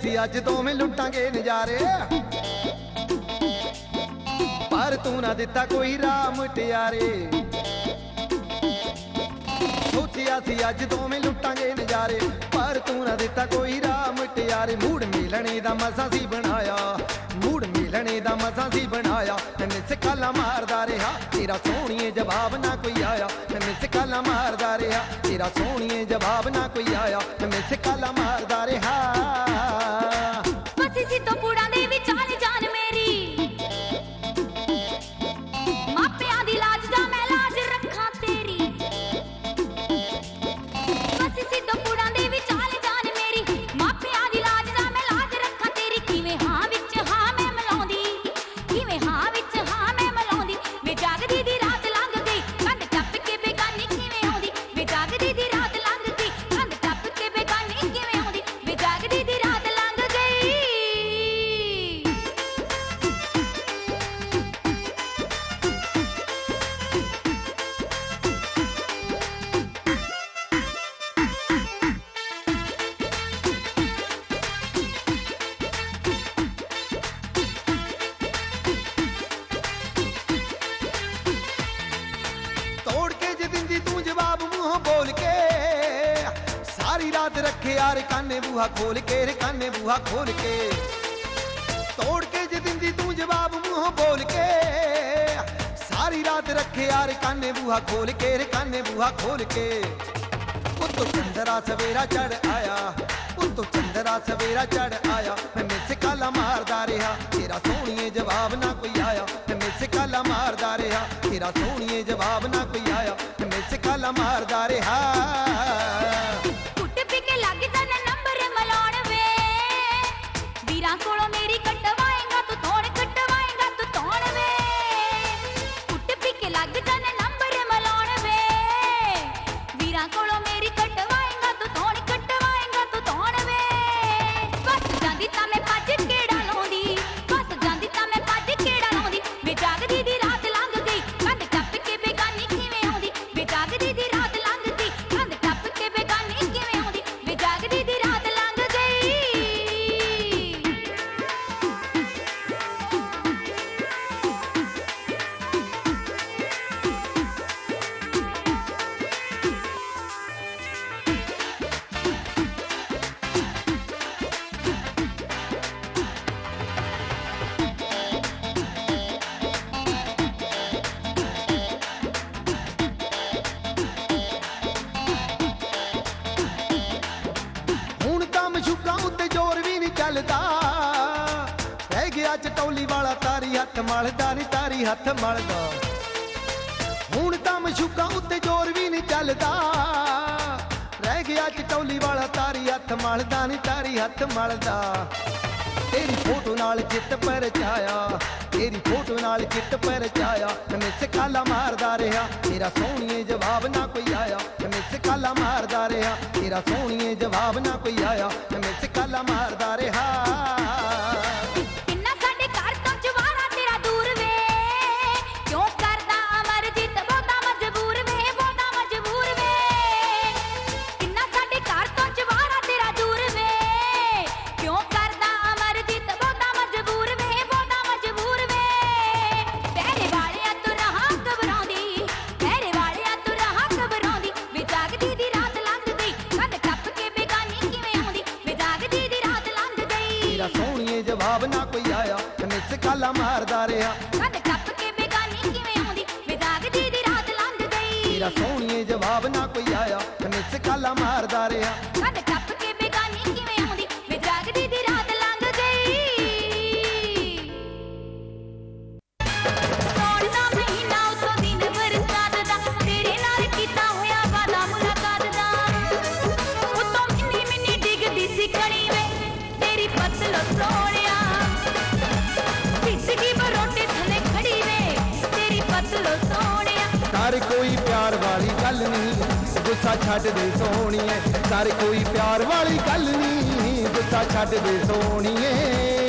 ਅਸੀਂ ਅੱਜ ਦੋਵੇਂ ਲੁੱਟਾਂਗੇ ਨਜ਼ਾਰੇ। ਪਰ ਤੂੰ ਨਾ ਦਿੱਤਾ ਕੋਈ ਰਾਹ ਮੁਟਿਆਰੇ ਸੋਚਿਆ ਸੀ ਅੱਜ ਦੋਵੇਂ ਲੁੱਟਾਂਗੇ ਨਜ਼ਾਰੇ। ਪਰ ਤੂੰ ਨਾ ਦਿੱਤਾ ਕੋਈ ਰਾਹ ਮੁਟਿਆਰੇ ਮੂੜ ਮਿਲਣੇ ਦਾ ਮਜ਼ਾ ਸੀ ਬਣਾਇਆ। ਮੂੜ ਮਿਲਣੇ ਦਾ ਮਜ਼ਾ ਸੀ ਬਣਾਇਆ। ਮੈਂ ਮਿਸ ਮਾਰਦਾ ਰਿਹਾ। ਤੇਰਾ ਸੋਹਣੀਏ ਜਵਾਬ ਨਾ ਕੋਈ ਆਇਆ। ਮੈਂ ਮਿਸ ਮਾਰਦਾ ਰਿਹਾ। ਤੇਰਾ ਸੋਹਣੀਏ ਜਵਾਬ ਨਾ ਕੋਈ ਆਇਆ। ਮੈਂ ਮਿਸ ਮਾਰਦਾ ਰਿਹਾ। ਸਾਰੀ ਰਾਤ ਰੱਖੇ ਯਾਰ ਬੂਹਾ ਖੋਲ ਕੇ ਰੇ ਬੂਹਾ ਖੋਲ ਕੇ। ਤੋੜ ਕੇ ਜੇ ਦਿੰਦੀ ਤੂੰ ਜਵਾਬ ਮੂੰਹੋਂ ਬੋਲ ਕੇ। ਸਾਰੀ ਰਾਤ ਰੱਖੇ ਯਾਰ ਬੂਹਾ ਖੋਲ ਕੇ ਰੇ ਬੂਹਾ ਖੋਲ ਕੇ। ਉੱਤੋਂ ਚੰਦਰਾ ਸਵੇਰਾ ਚੜ ਆਇਆ, ਉੱਤੋਂ ਚੰਦਰਾ ਸਵੇਰਾ ਚੜ ਆਇਆ। ਮੈਂ ਮਿਸ ਕਾਲਾ ਮਾਰਦਾ ਰਿਹਾ, ਤੇਰਾ ਸੋਹਣੀਏ ਜਵਾਬ ਨਾ ਕੋਈ ਆਇਆ। ਮੈਂ ਮਿਸ ਕਾਲਾ ਮਾਰਦਾ ਰਿਹਾ, ਤੇਰਾ ਸੋਹਣੀਏ ਜਵਾਬ ਨਾ ਕੋਈ ਆਇਆ। ਮੈਂ ਮਿਸ ਕਾਲਾ ਮਾਰਦਾ ਰਿਹਾ। ਵੀਰਾਂ ਕੋਲੋਂ ਮੇਰੀ ਕਟਵਾਏਗਾ, ਤੂੰ ਤੋੜ ਕਟਵਾਏਗਾ, ਤੂੰ ਤੋੜ ਵੇ। ਕੁੱਟ ਪੀ ਕੇ ਲੱਗ ਜਾਣਾ ਨੰਬਰ ਮਲਾਉਣ ਵੇ। ਵੀਰਾਂ ਕੋਲੋਂ ਮਸ਼ੂਕਾਂ ਜ਼ੋਰ ਵੀ ਨਹੀਂ ਚੱਲਦਾ। ਰਹਿ ਗਿਆ ਚਟੌਲੀ ਵਾਲਾ, ਤਾਰੀ ਹੱਥ ਮਲਦਾ ਨਹੀਂ ਤਾਰੀ ਹੱਥ ਮਲਦਾ। ਹੁਣ ਤਾਂ ਮਸ਼ੂਕਾਂ ਉੱਤੇ ਜ਼ੋਰ ਵੀ ਨਹੀਂ ਚੱਲਦਾ। ਰਹਿ ਗਿਆ ਚਟੌਲੀ ਵਾਲਾ, ਤਾਰੀ ਹੱਥ ਮਲਦਾ ਨਹੀਂ ਤਾਰੀ ਹੱਥ ਮਲਦਾ। ਤੇਰੀ ਫੋਟੋ ਨਾਲ ਚਿੱਤ ਪਰਚਾਇਆ, ਤੇਰੀ ਫੋਟੋ ਨਾਲ ਚਿੱਤ ਪਰਚਾਇਆ। ਮੈਂ ਮਿਸ ਕਾਲਾ ਮਾਰਦਾ ਰਿਹਾ, ਤੇਰਾ ਸੋਹਣੀਏ ਜਵਾਬ ਨਾ ਕੋਈ ਆਇਆ। ਮੈਂ ਮਿਸ ਕਾਲਾ ਮਾਰਦਾ ਰਿਹਾ, ਤੇਰਾ ਸੋਹਣੀਏ ਜਵਾਬ ਨਾ ਕੋਈ ਆਇਆ। ਮੈਂ ਮਿਸ ਕਾਲਾ ਮਾਰਦਾ ਰਿਹਾ। ਕੰਧ ਟੱਪ ਕੇ ਬੇਗਾਨੀ ਕਿਵੇਂ ਆਉਂਦੀ? ਵੇ ਜਾਗਦੀ ਦੀ ਰਾਤ ਲੰਘ ਗਈ। ਤੇਰਾ ਸੋਹਣੀਏ ਜਵਾਬ ਨਾ ਕੋਈ ਆਇਆ। ਮਿਸ ਕਾਲਾ ਮਾਰਦਾ ਰਿਹਾ। ਸੋਹਣਿਆ ਕੋਈ ਪਿਆਰ ਵਾਲੀ ਗੱਲ ਨਹੀਂ ਗੁੱਸਾ ਛੱਡ ਦੇ ਸੋਹਣੀਏ। ਕਰ ਕੋਈ ਪਿਆਰ ਵਾਲੀ ਗੱਲ ਨਹੀਂ ਗੁੱਸਾ ਛੱਡ ਦੇ ਸੋਹਣੀਏ।